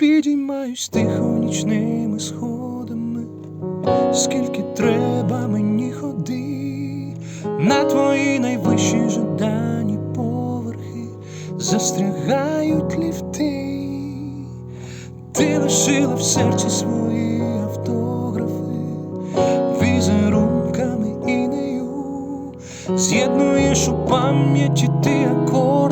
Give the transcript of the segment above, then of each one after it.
підіймаюсь тихо нічними сходами, скільки треба мені ходи, на твої найвищі жадані поверхи. Застрягають ліфти, ти лишила в серці свої автографи, візерунками і нею, з'єднуєш у пам'яті ти акордами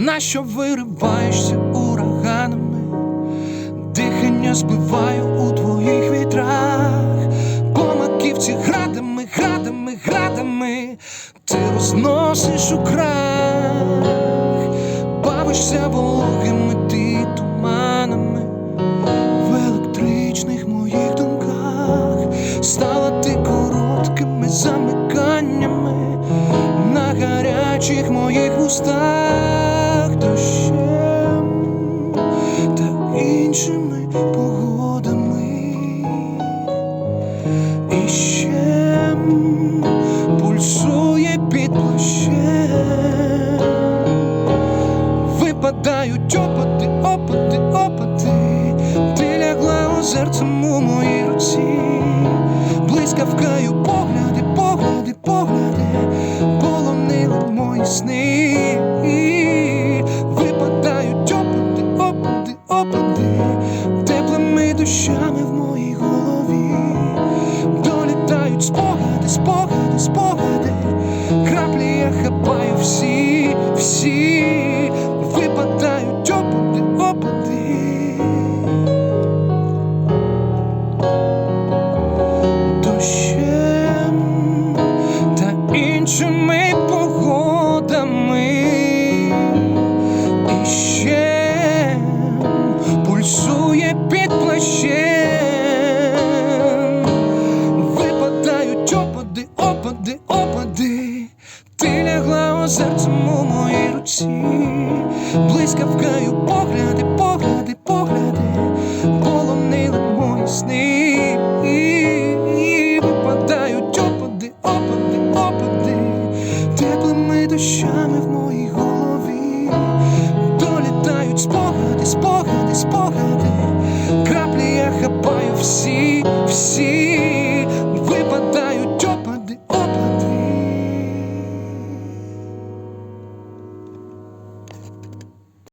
Нащо вириваєшся ураганами? Дихання збиваю у твоїх вітрах, по маківці градами, градами, градами, ти розносиш у крах, бавишся вологими ти туманами в електричних моїх думках, стала ти короткими замиканнями на гарячих моїх устах іншими погодами. І ще пульсує під плащем, випадають опади, опади, опади, ти лягла у моїй долітають спогади, спогади, спогади, краплі лягла озерцем у моїй руці, блискавкаю погляди, погляди, погляди, полонили мої сни, випадають опади, опади, опади, теплими дощами в моїй голові, долітають спогади, спогади, спогади, краплі я хапаю всі, всі.